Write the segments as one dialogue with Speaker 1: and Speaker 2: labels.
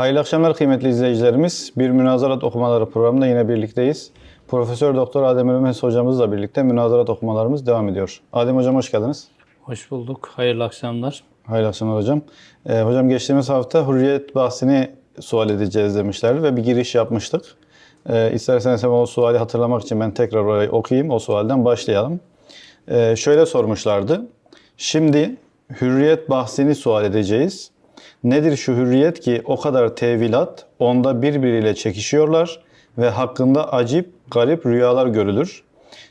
Speaker 1: Hayırlı akşamlar kıymetli izleyicilerimiz. Bir münazarat okumaları programında yine birlikteyiz. Profesör Doktor Adem Ürmez hocamızla birlikte münazarat okumalarımız devam ediyor. Adem hocam hoş geldiniz.
Speaker 2: Hoş bulduk. Hayırlı akşamlar.
Speaker 1: Hayırlı akşamlar hocam. Ee, hocam geçtiğimiz hafta hürriyet bahsini sual edeceğiz demişlerdi ve bir giriş yapmıştık. Ee, isterseniz hemen o suali hatırlamak için ben tekrar orayı okuyayım. O sualden başlayalım. Ee, şöyle sormuşlardı. Şimdi hürriyet bahsini sual edeceğiz. Nedir şu hürriyet ki o kadar tevilat onda birbiriyle çekişiyorlar ve hakkında acip garip rüyalar görülür.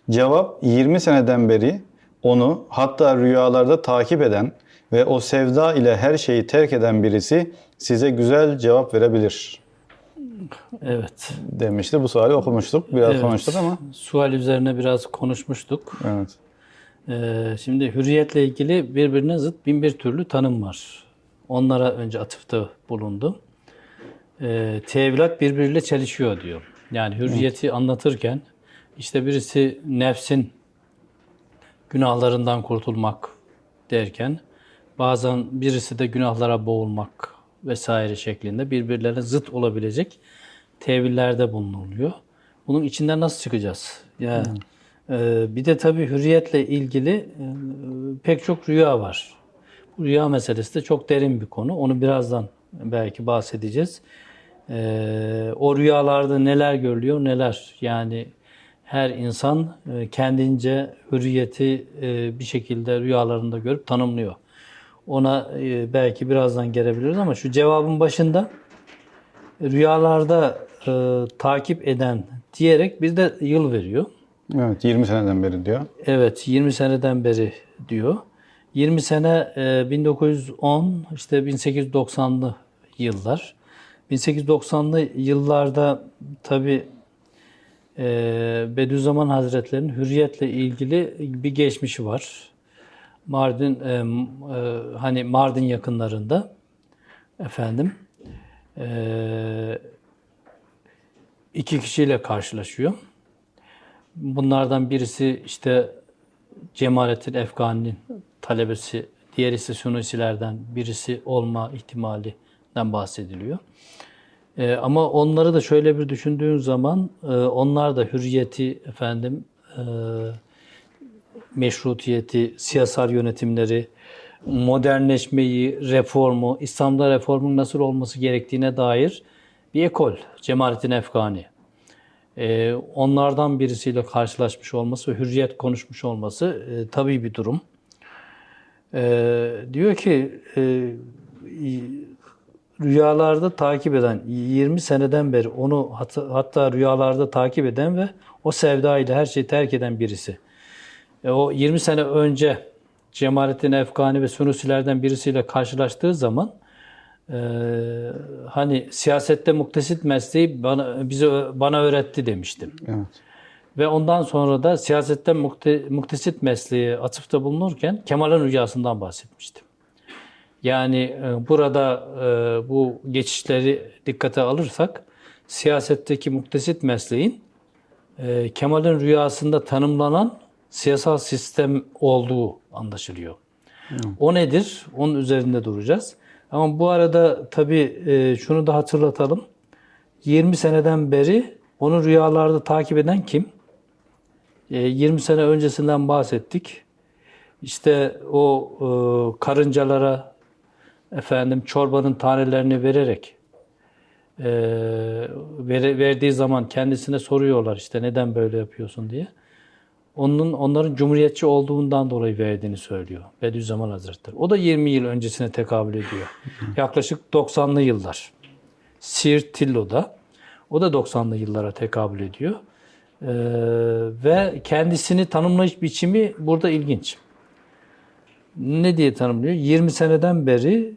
Speaker 1: Cevap 20 seneden beri onu hatta rüyalarda takip eden ve o sevda ile her şeyi terk eden birisi size güzel cevap verebilir
Speaker 2: Evet.
Speaker 1: demişti. Bu suali okumuştuk. Biraz
Speaker 2: Evet.
Speaker 1: konuştuk ama.
Speaker 2: Sual üzerine biraz konuşmuştuk.
Speaker 1: Evet.
Speaker 2: Ee, şimdi hürriyetle ilgili birbirine zıt bin bir türlü tanım var. Onlara önce atıfta bulundum. Ee, tevhilat birbiriyle çelişiyor diyor. Yani hürriyeti anlatırken işte birisi nefsin günahlarından kurtulmak derken bazen birisi de günahlara boğulmak vesaire şeklinde birbirlerine zıt olabilecek tevillerde bulunuluyor. Bunun içinden nasıl çıkacağız? Yani e, bir de tabii hürriyetle ilgili e, pek çok rüya var. Rüya meselesi de çok derin bir konu. Onu birazdan belki bahsedeceğiz. E, o rüyalarda neler görülüyor, neler yani her insan e, kendince hürriyeti e, bir şekilde rüyalarında görüp tanımlıyor. Ona e, belki birazdan gelebiliriz ama şu cevabın başında rüyalarda takip eden diyerek bir de yıl veriyor.
Speaker 1: Evet 20 seneden beri diyor.
Speaker 2: Evet 20 seneden beri diyor. 20 sene e, 1910 işte 1890'lı yıllar. 1890'lı yıllarda tabi e, Bediüzzaman Hazretleri'nin hürriyetle ilgili bir geçmişi var. Mardin e, e, hani Mardin yakınlarında efendim e, iki kişiyle karşılaşıyor. Bunlardan birisi işte Cemalettin Efgani'nin talebesi, diğer ise birisi olma ihtimalinden bahsediliyor. Ee, ama onları da şöyle bir düşündüğün zaman e, onlar da hürriyeti efendim e, meşrutiyeti, siyasal yönetimleri, modernleşmeyi, reformu, İslam'da reformun nasıl olması gerektiğine dair bir ekol, Cemalettin Efgani. Ee, onlardan birisiyle karşılaşmış olması hürriyet konuşmuş olması e, tabii bir durum. Ee, diyor ki e, rüyalarda takip eden 20 seneden beri onu hatta, hatta rüyalarda takip eden ve o sevda ile her şeyi terk eden birisi. E, o 20 sene önce Cemalettin Efgani ve Sunusilerden birisiyle karşılaştığı zaman e, hani siyasette muktesit mesleği bana bize bana öğretti demiştim.
Speaker 1: Evet.
Speaker 2: Ve ondan sonra da siyasette mukte, muktesit mesleği atıfta bulunurken Kemal'in rüyasından bahsetmiştim. Yani e, burada e, bu geçişleri dikkate alırsak siyasetteki muktesit mesleğin e, Kemal'in rüyasında tanımlanan siyasal sistem olduğu anlaşılıyor. O nedir? Onun üzerinde duracağız. Ama bu arada tabii e, şunu da hatırlatalım. 20 seneden beri onu rüyalarda takip eden kim? E, 20 sene öncesinden bahsettik. İşte o e, karıncalara efendim çorbanın tanelerini vererek e, verdiği zaman kendisine soruyorlar işte neden böyle yapıyorsun diye. Onun onların cumhuriyetçi olduğundan dolayı verdiğini söylüyor Bediüzzaman Hazretleri. O da 20 yıl öncesine tekabül ediyor. Yaklaşık 90'lı yıllar. Siirt Tillo'da. O da 90'lı yıllara tekabül ediyor. Ee, ve kendisini tanımlayış biçimi burada ilginç. Ne diye tanımlıyor? 20 seneden beri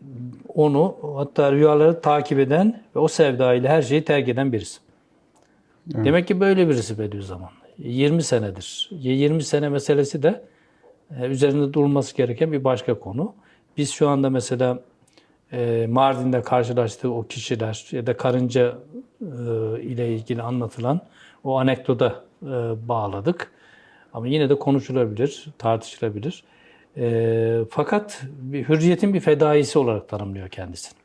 Speaker 2: onu hatta rüyaları takip eden ve o sevdayla her şeyi terk eden birisi. Demek ki böyle birisi Bediüzzaman. 20 senedir. 20 sene meselesi de e, üzerinde durulması gereken bir başka konu. Biz şu anda mesela e, Mardin'de karşılaştığı o kişiler ya da karınca e, ile ilgili anlatılan o anekdota e, bağladık. Ama yine de konuşulabilir, tartışılabilir. E, fakat bir, hürriyetin bir fedaisi olarak tanımlıyor kendisini.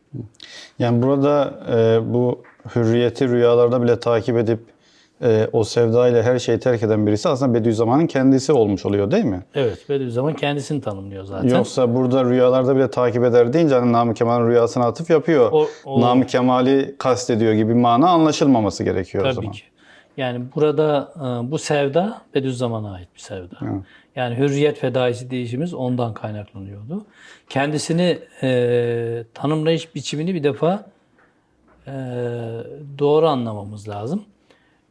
Speaker 1: Yani burada e, bu hürriyeti rüyalarda bile takip edip e, o sevda ile her şeyi terk eden birisi aslında Bediüzzaman'ın kendisi olmuş oluyor değil mi?
Speaker 2: Evet, Bediüzzaman kendisini tanımlıyor zaten.
Speaker 1: Yoksa burada rüyalarda bile takip eder deyince hani Namık Kemal'in rüyasına atıf yapıyor.
Speaker 2: O- o-
Speaker 1: Namık Kemal'i kastediyor gibi mana anlaşılmaması gerekiyor o
Speaker 2: Tabii
Speaker 1: zaman.
Speaker 2: ki. Yani burada e, bu sevda Bediüzzaman'a ait bir sevda. Yani hürriyet fedaisi değişimiz ondan kaynaklanıyordu. Kendisini e, tanımlayış biçimini bir defa e, doğru anlamamız lazım.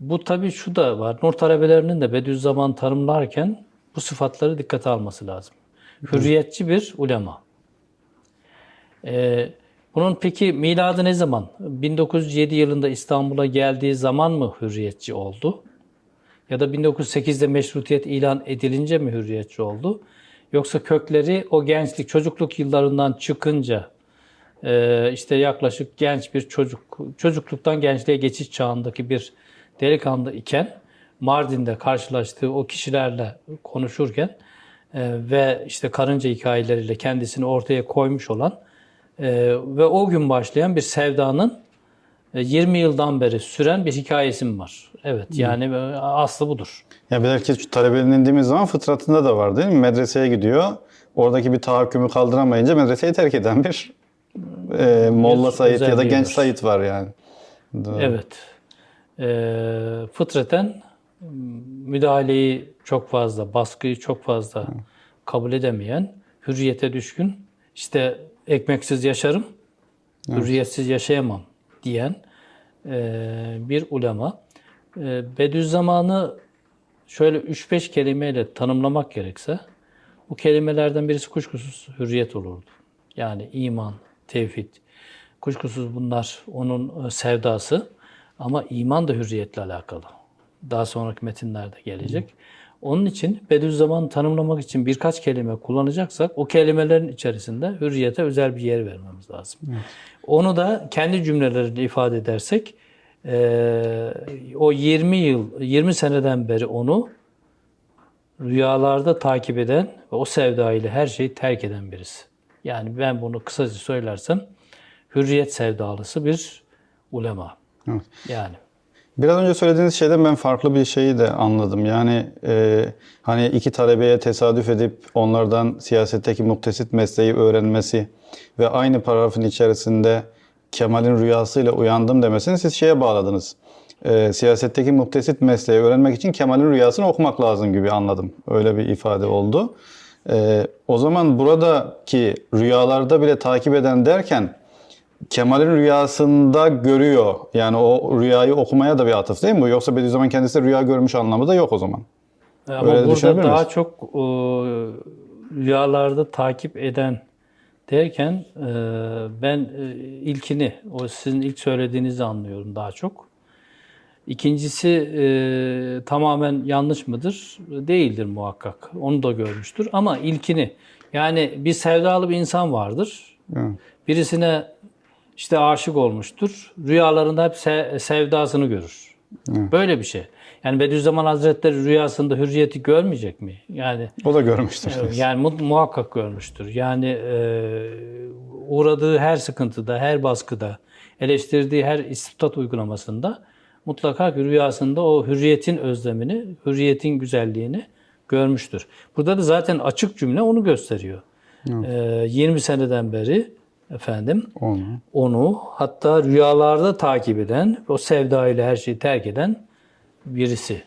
Speaker 2: Bu tabii şu da var. Nur talebelerinin de Bediüzzaman tanımlarken bu sıfatları dikkate alması lazım. Hürriyetçi bir ulema. Ee, bunun peki miladı ne zaman? 1907 yılında İstanbul'a geldiği zaman mı hürriyetçi oldu? Ya da 1908'de meşrutiyet ilan edilince mi hürriyetçi oldu? Yoksa kökleri o gençlik, çocukluk yıllarından çıkınca e, işte yaklaşık genç bir çocuk, çocukluktan gençliğe geçiş çağındaki bir delikanlı iken Mardin'de karşılaştığı o kişilerle konuşurken e, ve işte karınca hikayeleriyle kendisini ortaya koymuş olan ve o gün başlayan bir sevdanın e, 20 yıldan beri süren bir hikayesi mi var? Evet yani e, aslı budur.
Speaker 1: Ya belki şu talebelerin indiğimiz zaman fıtratında da var değil mi? Medreseye gidiyor. Oradaki bir tahakkümü kaldıramayınca medreseyi terk eden bir e, Molla Said ya da Genç
Speaker 2: var.
Speaker 1: Said var yani. Doğru.
Speaker 2: Evet. Ee, fıtraten müdahaleyi çok fazla, baskıyı çok fazla kabul edemeyen, hürriyete düşkün, işte ekmeksiz yaşarım, hürriyetsiz yaşayamam diyen e, bir ulema. E, Bediüzzaman'ı şöyle 3-5 kelimeyle tanımlamak gerekse, bu kelimelerden birisi kuşkusuz hürriyet olurdu. Yani iman, tevhid. Kuşkusuz bunlar onun e, sevdası. Ama iman da hürriyetle alakalı. Daha sonraki metinlerde gelecek. Onun için Bediüzzaman'ı tanımlamak için birkaç kelime kullanacaksak o kelimelerin içerisinde hürriyete özel bir yer vermemiz lazım. Onu da kendi cümlelerinde ifade edersek e, o 20 yıl, 20 seneden beri onu rüyalarda takip eden ve o sevda ile her şeyi terk eden birisi. Yani ben bunu kısaca söylersem hürriyet sevdalısı bir ulema.
Speaker 1: Evet.
Speaker 2: Yani
Speaker 1: Biraz önce söylediğiniz şeyden ben farklı bir şeyi de anladım. Yani e, hani iki talebeye tesadüf edip onlardan siyasetteki muktesit mesleği öğrenmesi ve aynı paragrafın içerisinde Kemal'in rüyasıyla uyandım demesini siz şeye bağladınız. E, siyasetteki muktesit mesleği öğrenmek için Kemal'in rüyasını okumak lazım gibi anladım. Öyle bir ifade oldu. E, o zaman buradaki rüyalarda bile takip eden derken Kemal'in rüyasında görüyor. Yani o rüyayı okumaya da bir atıf değil mi bu? Yoksa Bediüzzaman kendisi rüya görmüş anlamı da yok o zaman.
Speaker 2: ama
Speaker 1: Öyle
Speaker 2: burada daha
Speaker 1: miyiz?
Speaker 2: çok e, rüyalarda takip eden derken e, ben e, ilkini, o sizin ilk söylediğinizi anlıyorum daha çok. İkincisi e, tamamen yanlış mıdır? Değildir muhakkak. Onu da görmüştür. Ama ilkini, yani bir sevdalı bir insan vardır.
Speaker 1: Evet.
Speaker 2: Birisine işte aşık olmuştur. Rüyalarında hep se- sevdasını görür. Böyle bir şey. Yani Bediüzzaman Hazretleri rüyasında hürriyeti görmeyecek mi? Yani
Speaker 1: O da görmüştür.
Speaker 2: yani mu- muhakkak görmüştür. Yani e, uğradığı her sıkıntıda, her baskıda, eleştirdiği her istiftat uygulamasında mutlaka rüyasında o hürriyetin özlemini, hürriyetin güzelliğini görmüştür. Burada da zaten açık cümle onu gösteriyor. E, 20 seneden beri efendim
Speaker 1: Onu.
Speaker 2: onu hatta rüyalarda takip eden, o sevda ile her şeyi terk eden birisi.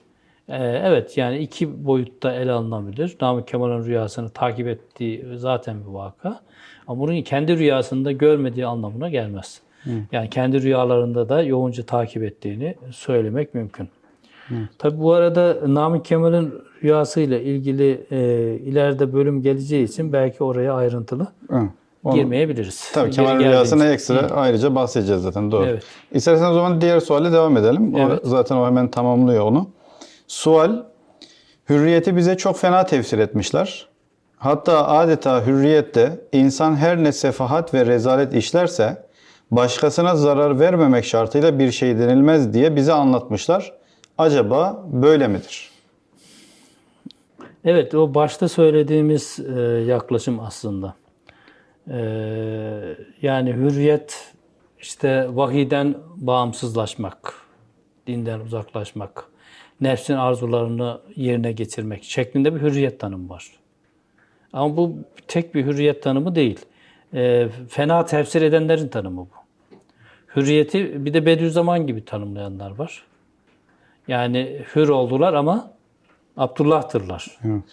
Speaker 2: Ee, evet yani iki boyutta ele alınabilir. Namık Kemal'in rüyasını takip ettiği zaten bir vaka. Ama bunun kendi rüyasında görmediği anlamına gelmez. Yani kendi rüyalarında da yoğunca takip ettiğini söylemek mümkün. Tabi bu arada Namık Kemal'in rüyasıyla ilgili e, ileride bölüm geleceği için belki oraya ayrıntılı
Speaker 1: Hı. Onu-
Speaker 2: girmeyebiliriz.
Speaker 1: Tabii
Speaker 2: geldiğimiz-
Speaker 1: rüyasına ekstra ayrıca bahsedeceğiz zaten doğru.
Speaker 2: Evet.
Speaker 1: İsterseniz o zaman diğer suale devam edelim. O
Speaker 2: Evet.
Speaker 1: zaten o hemen tamamlıyor onu. Sual, hürriyeti bize çok fena tefsir etmişler. Hatta adeta hürriyette insan her ne sefahat ve rezalet işlerse başkasına zarar vermemek şartıyla bir şey denilmez diye bize anlatmışlar. Acaba böyle midir?
Speaker 2: Evet, o başta söylediğimiz e, yaklaşım aslında. Ee, yani hürriyet işte vahiden bağımsızlaşmak, dinden uzaklaşmak, nefsin arzularını yerine getirmek şeklinde bir hürriyet tanımı var. Ama bu tek bir hürriyet tanımı değil. Ee, fena tefsir edenlerin tanımı bu. Hürriyeti bir de Bediüzzaman gibi tanımlayanlar var. Yani hür oldular ama Abdullah'tırlar.
Speaker 1: Evet.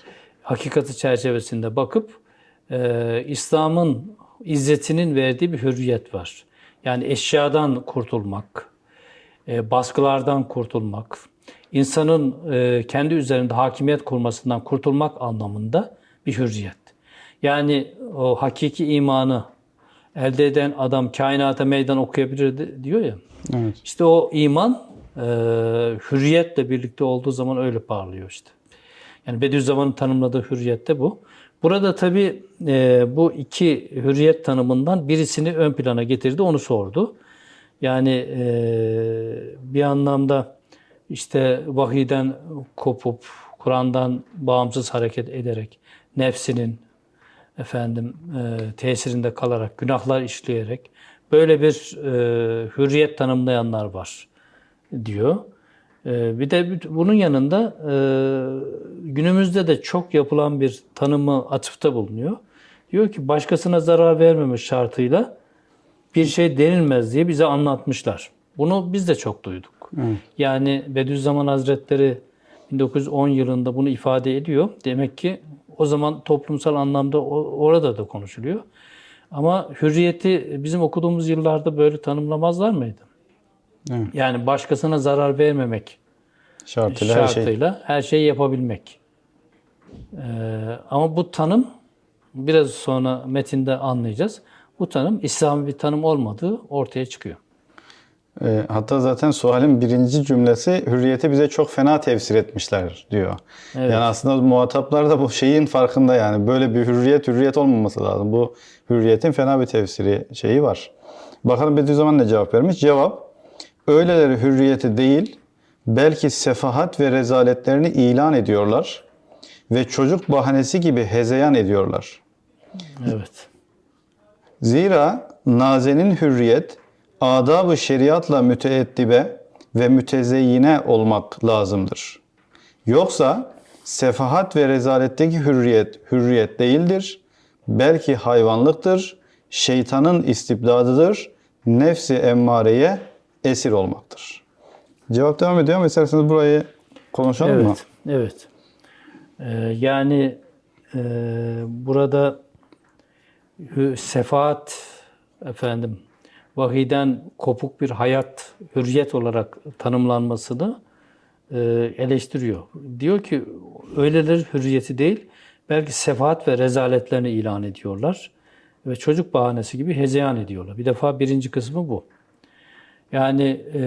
Speaker 2: Hakikati çerçevesinde bakıp e, İslam'ın izzetinin verdiği bir hürriyet var. Yani eşyadan kurtulmak, e, baskılardan kurtulmak, insanın e, kendi üzerinde hakimiyet kurmasından kurtulmak anlamında bir hürriyet. Yani o hakiki imanı elde eden adam kainata meydan okuyabilir diyor ya.
Speaker 1: Evet.
Speaker 2: İşte o iman e, hürriyetle birlikte olduğu zaman öyle parlıyor işte. Yani Bediüzzaman'ın tanımladığı hürriyet de bu. Burada tabii e, bu iki hürriyet tanımından birisini ön plana getirdi, onu sordu. Yani e, bir anlamda işte vahiden kopup, Kur'an'dan bağımsız hareket ederek, nefsinin efendim e, tesirinde kalarak, günahlar işleyerek böyle bir e, hürriyet tanımlayanlar var diyor. E, bir de bunun yanında e, günümüzde de çok yapılan bir tanımı atıfta bulunuyor. Diyor ki başkasına zarar vermeme şartıyla bir şey denilmez diye bize anlatmışlar. Bunu biz de çok duyduk. Yani Bediüzzaman Hazretleri 1910 yılında bunu ifade ediyor. Demek ki o zaman toplumsal anlamda orada da konuşuluyor. Ama hürriyeti bizim okuduğumuz yıllarda böyle tanımlamazlar mıydı?
Speaker 1: Evet.
Speaker 2: Yani başkasına zarar vermemek
Speaker 1: Şartıyla her şey.
Speaker 2: şartıyla her şeyi yapabilmek. Ee, ama bu tanım biraz sonra metinde anlayacağız. Bu tanım İslami bir tanım olmadığı ortaya çıkıyor.
Speaker 1: E, hatta zaten sualin birinci cümlesi hürriyeti bize çok fena tefsir etmişler diyor.
Speaker 2: Evet.
Speaker 1: Yani aslında muhataplar da bu şeyin farkında yani böyle bir hürriyet hürriyet olmaması lazım. Bu hürriyetin fena bir tefsiri şeyi var. Bakalım Bediüzzaman ne cevap vermiş? Cevap öyleleri hürriyeti değil belki sefahat ve rezaletlerini ilan ediyorlar ve çocuk bahanesi gibi hezeyan ediyorlar.
Speaker 2: Evet.
Speaker 1: Zira nazenin hürriyet, adab-ı şeriatla müteeddibe ve mütezeyyine olmak lazımdır. Yoksa sefahat ve rezaletteki hürriyet, hürriyet değildir. Belki hayvanlıktır, şeytanın istibdadıdır, nefsi emmareye esir olmaktır. Cevap devam ediyor ama isterseniz burayı konuşalım mı?
Speaker 2: Evet. Evet. Ee, yani e, burada hü- sefaat efendim vahiden kopuk bir hayat hürriyet olarak tanımlanmasını e, eleştiriyor. Diyor ki öyleleri hürriyeti değil belki sefaat ve rezaletlerini ilan ediyorlar ve çocuk bahanesi gibi hezeyan ediyorlar. Bir defa birinci kısmı bu. Yani e,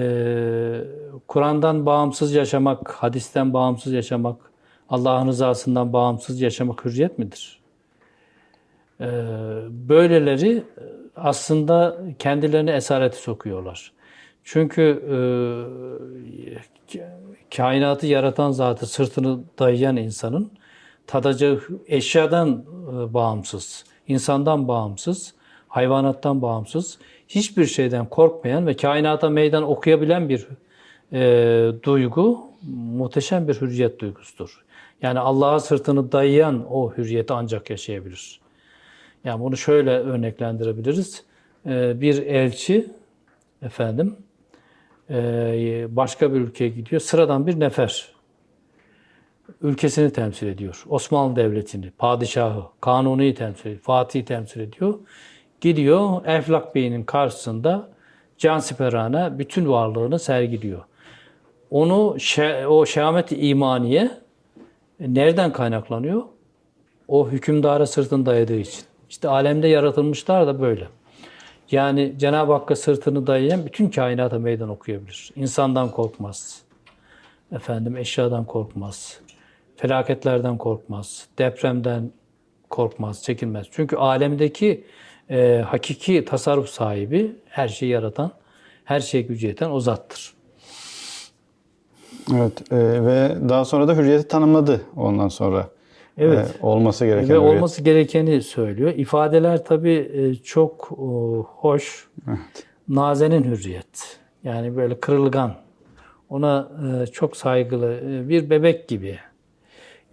Speaker 2: Kur'an'dan bağımsız yaşamak, hadisten bağımsız yaşamak, Allah'ın rızasından bağımsız yaşamak hürriyet midir? E, böyleleri aslında kendilerini esarete sokuyorlar. Çünkü e, kainatı yaratan zatı sırtını dayayan insanın tadacağı eşyadan e, bağımsız, insandan bağımsız, hayvanattan bağımsız, hiçbir şeyden korkmayan ve kainata meydan okuyabilen bir e, duygu muhteşem bir hürriyet duygusudur. Yani Allah'a sırtını dayayan o hürriyeti ancak yaşayabilir. Yani bunu şöyle örneklendirebiliriz. E, bir elçi efendim e, başka bir ülkeye gidiyor. Sıradan bir nefer ülkesini temsil ediyor. Osmanlı Devleti'ni, padişahı, kanuniyi temsil ediyor, Fatih'i temsil ediyor. Gidiyor Eflak Bey'in karşısında cansiperane bütün varlığını sergiliyor. Onu o şehamet-i imaniye nereden kaynaklanıyor? O hükümdara sırtını dayadığı için. İşte alemde yaratılmışlar da böyle. Yani Cenab-ı Hakk'a sırtını dayayan bütün kainata meydan okuyabilir. İnsandan korkmaz. Efendim eşyadan korkmaz. Felaketlerden korkmaz. Depremden korkmaz, çekinmez. Çünkü alemdeki e, hakiki tasarruf sahibi, her şeyi yaratan, her şeye gücü yeten o zattır.
Speaker 1: Evet e, ve daha sonra da hürriyeti tanımladı ondan sonra.
Speaker 2: Evet.
Speaker 1: e, olması gereken
Speaker 2: Ve
Speaker 1: hürriyet.
Speaker 2: olması gerekeni söylüyor. İfadeler tabii e, çok e, hoş. Nazenin hürriyet. Yani böyle kırılgan. Ona e, çok saygılı. e, Bir bebek gibi.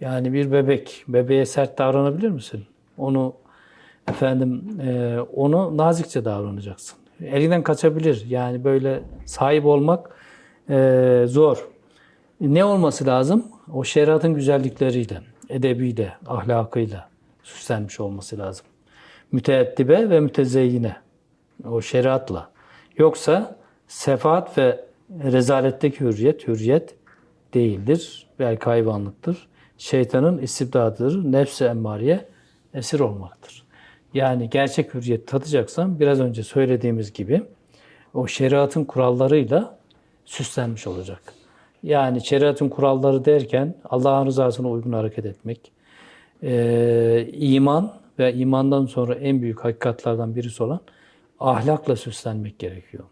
Speaker 2: Yani bir bebek. Bebeğe sert davranabilir misin? Onu efendim e, onu nazikçe davranacaksın. Elinden kaçabilir. Yani böyle sahip olmak e, zor. Ne olması lazım? O şeriatın güzellikleriyle, edebiyle, ahlakıyla süslenmiş olması lazım. Müteeddibe ve mütezeyyine. O şeriatla. Yoksa sefaat ve rezaletteki hürriyet, hürriyet değildir. Belki hayvanlıktır. Şeytanın istibdadıdır. Nefs-i emmariye esir olmaktır. Yani gerçek hürriyet tadacaksan biraz önce söylediğimiz gibi o şeriatın kurallarıyla süslenmiş olacak. Yani şeriatın kuralları derken Allah'ın rızasına uygun hareket etmek, eee, iman ve imandan sonra en büyük hakikatlardan birisi olan ahlakla süslenmek gerekiyor.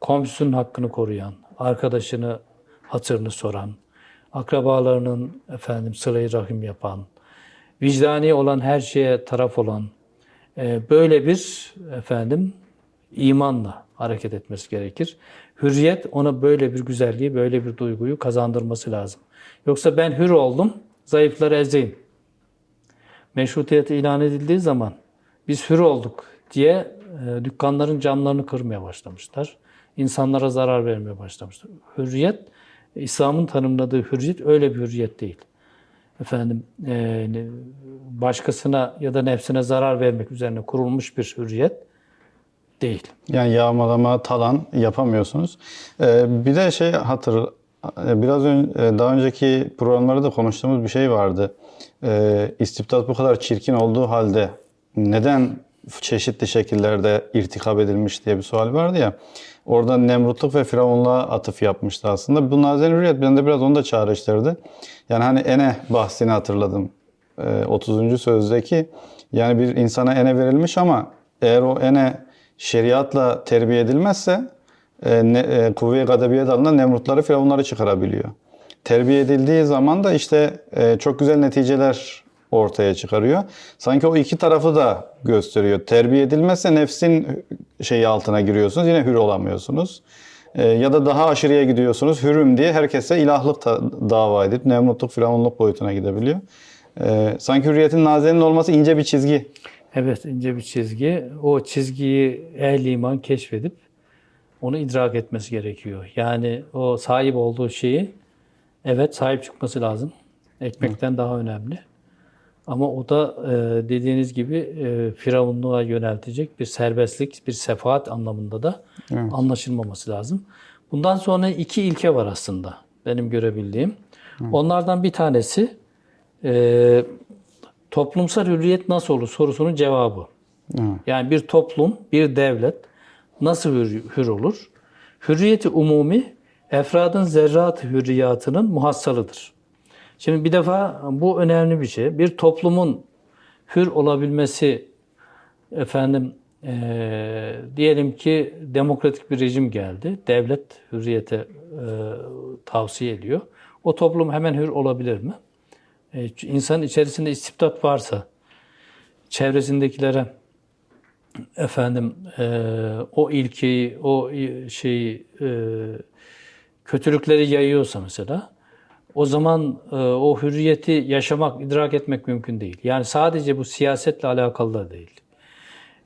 Speaker 2: Komşusunun hakkını koruyan, arkadaşını hatırını soran, akrabalarının efendim sıla rahim yapan, vicdani olan her şeye taraf olan, e, böyle bir efendim imanla hareket etmesi gerekir. Hürriyet ona böyle bir güzelliği, böyle bir duyguyu kazandırması lazım. Yoksa ben hür oldum, zayıfları ezeyim. Meşrutiyet ilan edildiği zaman biz hür olduk diye e, dükkanların camlarını kırmaya başlamışlar. İnsanlara zarar vermeye başlamışlar. Hürriyet, İslam'ın tanımladığı hürriyet öyle bir hürriyet değil. Efendim e, başkasına ya da nefsine zarar vermek üzerine kurulmuş bir hürriyet değil.
Speaker 1: Yani yağmalama, talan yapamıyorsunuz. Ee, bir de şey hatır, e, biraz ön, e, daha önceki programlarda da konuştuğumuz bir şey vardı. Ee, istibdat bu kadar çirkin olduğu halde neden çeşitli şekillerde irtikap edilmiş diye bir sual vardı ya. Orada Nemrutluk ve Firavunluğa atıf yapmıştı aslında. Bu Nazen Hürriyet bende biraz onu da çağrıştırdı. Yani hani ene bahsini hatırladım. Ee, 30. sözdeki yani bir insana ene verilmiş ama eğer o ene şeriatla terbiye edilmezse e, ne, e, kuvve-i gadebiye dalında Nemrutları, Firavunları çıkarabiliyor. Terbiye edildiği zaman da işte e, çok güzel neticeler ortaya çıkarıyor. Sanki o iki tarafı da gösteriyor. Terbiye edilmezse nefsin şeyi altına giriyorsunuz. Yine hür olamıyorsunuz. E, ya da daha aşırıya gidiyorsunuz. Hürüm diye herkese ilahlık da, dava edip Nemrutluk, Firavunluk boyutuna gidebiliyor. E, sanki hürriyetin nazenin olması ince bir çizgi.
Speaker 2: Evet ince bir çizgi. O çizgiyi ehl iman keşfedip onu idrak etmesi gerekiyor. Yani o sahip olduğu şeyi evet sahip çıkması lazım. Ekmekten daha önemli. Ama o da e, dediğiniz gibi e, firavunluğa yöneltecek bir serbestlik, bir sefaat anlamında da anlaşılmaması lazım. Bundan sonra iki ilke var aslında benim görebildiğim. Onlardan bir tanesi e, toplumsal hürriyet nasıl olur sorusunun cevabı. Yani bir toplum, bir devlet nasıl hür, hür olur? Hürriyeti umumi efradın zerrat hürriyatının muhassalıdır. Şimdi bir defa bu önemli bir şey. Bir toplumun hür olabilmesi efendim eee, diyelim ki demokratik bir rejim geldi. Devlet hürriyete eee, tavsiye ediyor. O toplum hemen hür olabilir mi? E, insanın içerisinde istibdat varsa çevresindekilere efendim e, o ilkeyi, o şeyi e, kötülükleri yayıyorsa mesela o zaman e, o hürriyeti yaşamak, idrak etmek mümkün değil. Yani sadece bu siyasetle alakalı da değil.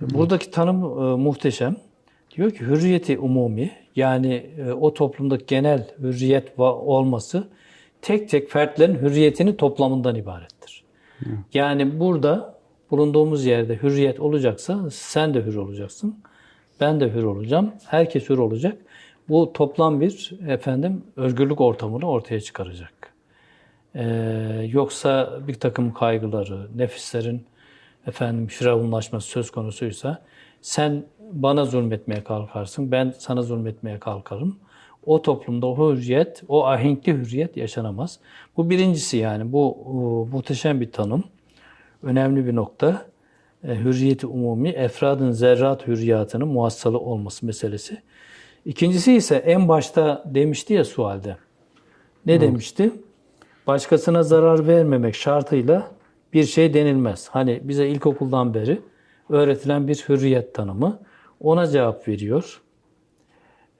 Speaker 2: Buradaki tanım e, muhteşem. Diyor ki hürriyeti umumi yani e, o toplumdaki genel hürriyet olması tek tek fertlerin hürriyetini toplamından ibarettir. Yani burada bulunduğumuz yerde hürriyet olacaksa sen de hür olacaksın. Ben de hür olacağım. Herkes hür olacak. Bu toplam bir efendim özgürlük ortamını ortaya çıkaracak. Ee, yoksa bir takım kaygıları, nefislerin efendim firavunlaşması söz konusuysa sen bana zulmetmeye kalkarsın, ben sana zulmetmeye kalkarım. O toplumda o hürriyet, o ahenkli hürriyet yaşanamaz. Bu birincisi yani bu e, muhteşem bir tanım. Önemli bir nokta. E, hürriyeti umumi, efradın zerrat hürriyatının muhassalı olması meselesi. İkincisi ise en başta demişti ya sualde. Ne demişti? Başkasına zarar vermemek şartıyla bir şey denilmez. Hani bize ilkokuldan beri öğretilen bir hürriyet tanımı ona cevap veriyor.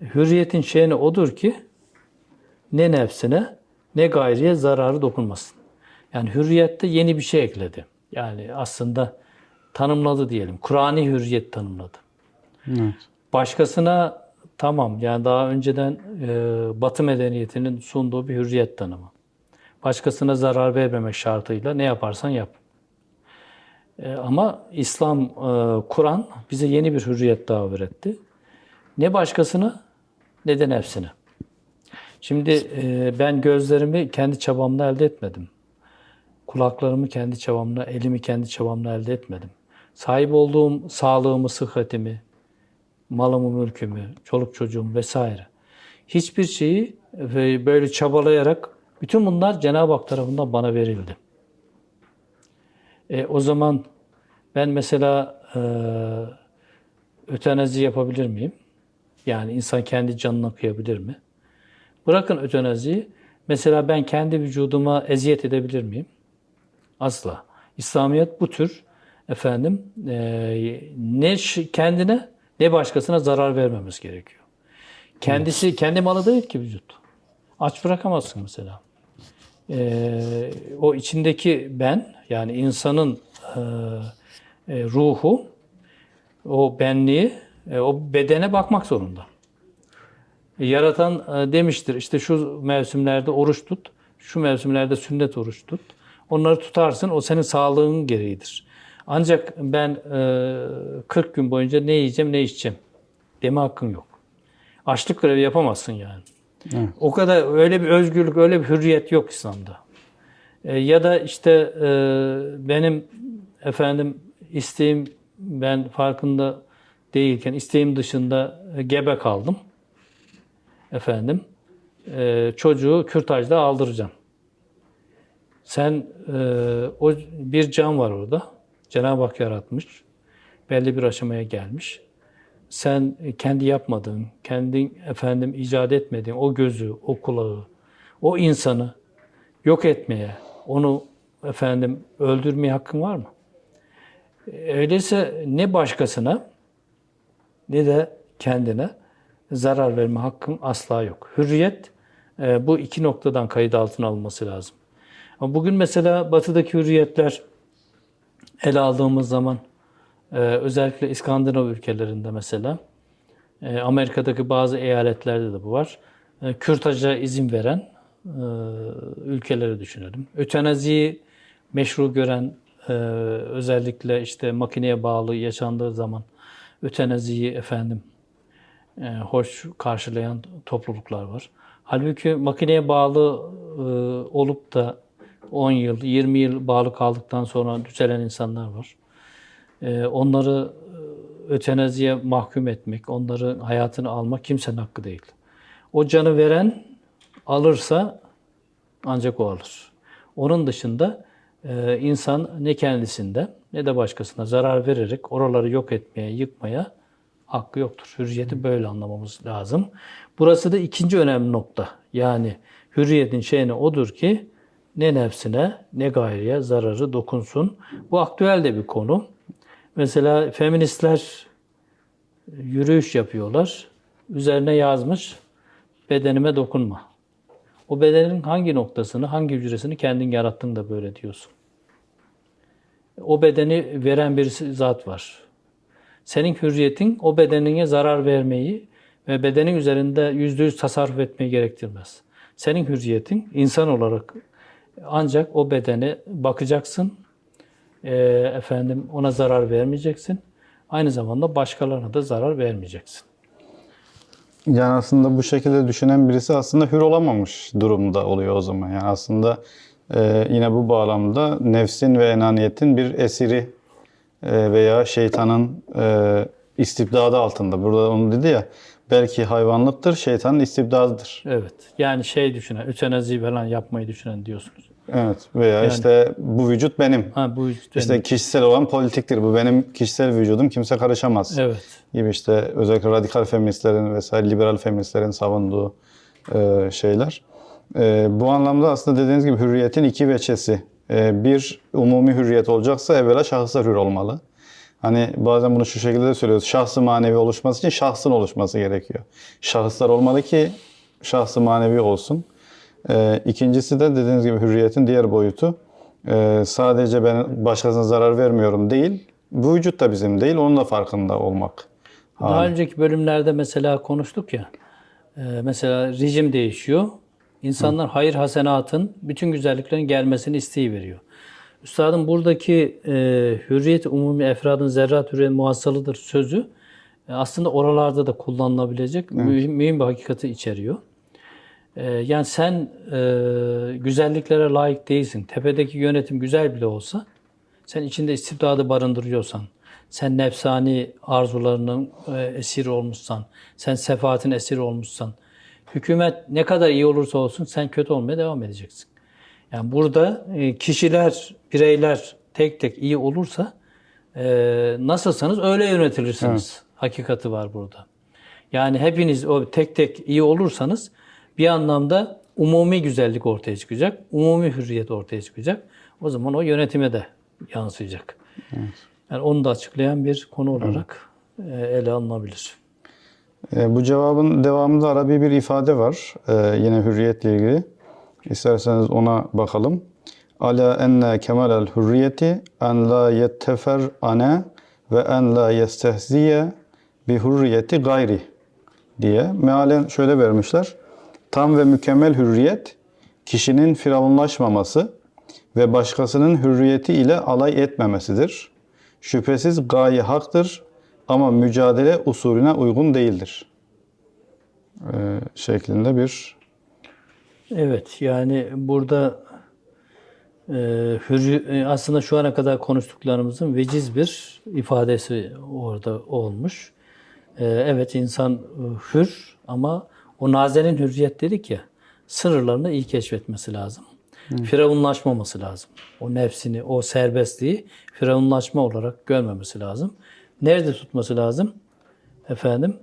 Speaker 2: Hürriyetin şeyini odur ki ne nefsine ne gayriye zararı dokunmasın. Yani hürriyette yeni bir şey ekledi. Yani aslında tanımladı diyelim. Kur'an'i hürriyet tanımladı.
Speaker 1: Evet.
Speaker 2: Başkasına tamam yani daha önceden e, Batı medeniyetinin sunduğu bir hürriyet tanımı. Başkasına zarar vermemek şartıyla ne yaparsan yap. E, ama İslam, e, Kur'an bize yeni bir hürriyet daha öğretti. Ne başkasına ne de nefsine. Şimdi e, ben gözlerimi kendi çabamla elde etmedim. Kulaklarımı kendi çabamla, elimi kendi çabamla elde etmedim. Sahip olduğum sağlığımı, sıhhatimi, malımı, mülkümü, çoluk çocuğum vesaire. Hiçbir şeyi ve böyle çabalayarak bütün bunlar Cenab-ı Hak tarafından bana verildi. E, o zaman ben mesela e, ötenazi yapabilir miyim? Yani insan kendi canına kıyabilir mi? Bırakın ötenaziyi. Mesela ben kendi vücuduma eziyet edebilir miyim? Asla. İslamiyet bu tür efendim e, ne kendine ne başkasına zarar vermemiz gerekiyor. Kendisi kendi malı değil ki vücut. Aç bırakamazsın mesela. E, o içindeki ben yani insanın e, e, ruhu o benliği e, o bedene bakmak zorunda. E, Yaratan e, demiştir işte şu mevsimlerde oruç tut, şu mevsimlerde sünnet oruç tut. Onları tutarsın o senin sağlığın gereğidir. Ancak ben e, 40 gün boyunca ne yiyeceğim ne içeceğim deme hakkın yok. Açlık grevi yapamazsın yani.
Speaker 1: Evet.
Speaker 2: O kadar öyle bir özgürlük, öyle bir hürriyet yok İslam'da. E, ya da işte e, benim efendim isteğim ben farkında değilken isteğim dışında e, gebe kaldım. Efendim e, çocuğu kürtajda aldıracağım. Sen e, o bir can var orada. Cenab-ı Hak yaratmış. Belli bir aşamaya gelmiş. Sen kendi yapmadığın, kendin efendim icat etmediğin o gözü, o kulağı, o insanı yok etmeye, onu efendim öldürmeye hakkın var mı? Öyleyse ne başkasına ne de kendine zarar verme hakkın asla yok. Hürriyet e, bu iki noktadan kayıt altına alınması lazım. Ama bugün mesela batıdaki hürriyetler ele aldığımız zaman e, özellikle İskandinav ülkelerinde mesela e, Amerika'daki bazı eyaletlerde de bu var. E, Kürtaja izin veren ülkeleri düşünelim. Ötenaziyi meşru gören özellikle işte makineye bağlı yaşandığı zaman ötenaziyi efendim hoş karşılayan topluluklar var. Halbuki makineye bağlı olup da 10 yıl, 20 yıl bağlı kaldıktan sonra düzelen insanlar var. E, onları e, ötenaziye mahkum etmek, onların hayatını almak kimsenin hakkı değil. O canı veren alırsa ancak o alır. Onun dışında e, insan ne kendisinde ne de başkasına zarar vererek oraları yok etmeye, yıkmaya hakkı yoktur. Hürriyeti böyle anlamamız lazım. Burası da ikinci önemli nokta. Yani hürriyetin şeyine odur ki ne nefsine ne gayriye zararı dokunsun. Bu aktüel de bir konu. Mesela feministler yürüyüş yapıyorlar. Üzerine yazmış bedenime dokunma. O bedenin hangi noktasını, hangi hücresini kendin yarattın da böyle diyorsun. O bedeni veren bir zat var. Senin hürriyetin o bedenine zarar vermeyi ve bedenin üzerinde yüzde yüz tasarruf etmeyi gerektirmez. Senin hürriyetin insan olarak ancak o bedene bakacaksın, e, efendim ona zarar vermeyeceksin. Aynı zamanda başkalarına da zarar vermeyeceksin.
Speaker 1: Yani aslında bu şekilde düşünen birisi aslında hür olamamış durumda oluyor o zaman. Yani aslında e, yine bu bağlamda nefsin ve enaniyetin bir esiri e, veya şeytanın e, istibdadı altında. Burada onu dedi ya belki hayvanlıktır, şeytanın istibdadıdır.
Speaker 2: Evet. Yani şey düşünen, ötenazi falan yapmayı düşünen diyorsunuz.
Speaker 1: Evet veya işte bu vücut benim.
Speaker 2: Ha bu işte,
Speaker 1: İşte kişisel olan politiktir. Bu benim kişisel vücudum. Kimse karışamaz.
Speaker 2: evet.
Speaker 1: Gibi işte özellikle radikal feministlerin vesaire liberal feministlerin savunduğu e, şeyler. Ee, bu anlamda aslında dediğiniz gibi hürriyetin iki veçesi. Ee, bir umumi hürriyet olacaksa evvela şahıslar hür olmalı. Hani bazen bunu şu şekilde de söylüyoruz. Şahsı manevi oluşması için şahsın oluşması gerekiyor. Şahıslar olmalı ki şahsı manevi olsun. Ee, ikincisi de dediğiniz gibi hürriyetin diğer boyutu. Ee, sadece ben başkasına zarar vermiyorum değil. Bu vücut da bizim değil. Onun da farkında olmak.
Speaker 2: Daha önceki bölümlerde mesela konuştuk ya. e, Mesela rejim değişiyor. İnsanlar hayır hasenatın bütün güzelliklerin gelmesini isteyiveriyor. Üstadım buradaki e, hürriyet umumi efradın zerrat hürriyet muhassalıdır sözü e, aslında oralarda da kullanılabilecek mühim, mühim bir hakikati içeriyor. E, yani sen e, güzelliklere layık değilsin. Tepedeki yönetim güzel bile olsa sen içinde istibdadı barındırıyorsan, sen nefsani arzularının e, esiri olmuşsan, sen sefaatin esiri olmuşsan, hükümet ne kadar iyi olursa olsun sen kötü olmaya devam edeceksin. Yani burada e, kişiler, bireyler tek tek iyi olursa e, nasılsanız öyle yönetilirsiniz. Hakikati var burada. Yani hepiniz o tek tek iyi olursanız bir anlamda umumi güzellik ortaya çıkacak, umumi hürriyet ortaya çıkacak. O zaman o yönetime de yansıyacak. Yani onu da açıklayan bir konu olarak e, ele alınabilir.
Speaker 1: E, bu cevabın devamında Arabi bir ifade var. E, yine hürriyetle ilgili. İsterseniz ona bakalım. Ala enne kemalel hürriyeti en la yettefer ane ve en la yestehziye bi hürriyeti gayri diye. Mealen şöyle vermişler. Tam ve mükemmel hürriyet kişinin firavunlaşmaması ve başkasının hürriyeti ile alay etmemesidir. Şüphesiz gaye haktır ama mücadele usulüne uygun değildir. Ee, şeklinde bir
Speaker 2: Evet yani burada e, hürri- e, aslında şu ana kadar konuştuklarımızın veciz bir ifadesi orada olmuş. E, evet insan e, hür ama o nazenin hürriyet dedik ya sınırlarını iyi keşfetmesi lazım. Firavunlaşmaması lazım. O nefsini, o serbestliği firavunlaşma olarak görmemesi lazım. Nerede tutması lazım? Efendim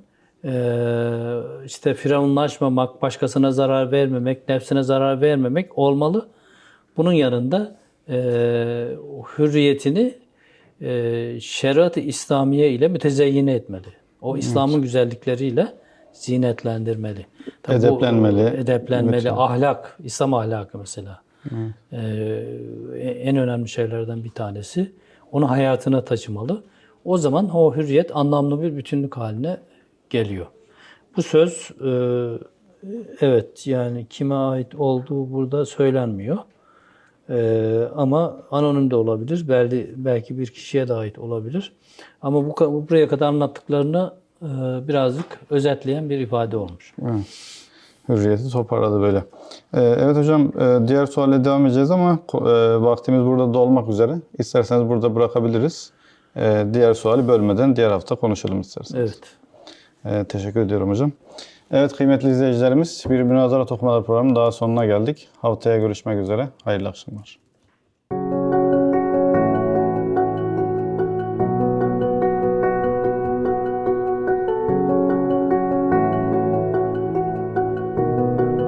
Speaker 2: işte firavunlaşmamak, başkasına zarar vermemek, nefsine zarar vermemek olmalı. Bunun yanında e, hürriyetini e, şeriat-ı İslamiye ile mütezeyyine etmeli. O İslam'ın güzellikleriyle zinetlendirmeli. Tabii bu,
Speaker 1: Edeplenmeli.
Speaker 2: edeplenmeli, ahlak, İslam ahlakı mesela. Ee, en önemli şeylerden bir tanesi. Onu hayatına taşımalı. O zaman o hürriyet anlamlı bir bütünlük haline geliyor. Bu söz e, evet yani kime ait olduğu burada söylenmiyor. E, ama anonim de olabilir. Belki, belki bir kişiye de ait olabilir. Ama bu bu buraya kadar anlattıklarını e, birazcık özetleyen bir ifade olmuş.
Speaker 1: hürriyeti toparladı böyle. Ee, evet hocam e, diğer sualle devam edeceğiz ama e, vaktimiz burada dolmak üzere. İsterseniz burada bırakabiliriz. E, diğer suali bölmeden diğer hafta konuşalım isterseniz.
Speaker 2: Evet.
Speaker 1: Ee, teşekkür ediyorum hocam. Evet kıymetli izleyicilerimiz bir münazara okumalar programının daha sonuna geldik. Haftaya görüşmek üzere. Hayırlı akşamlar.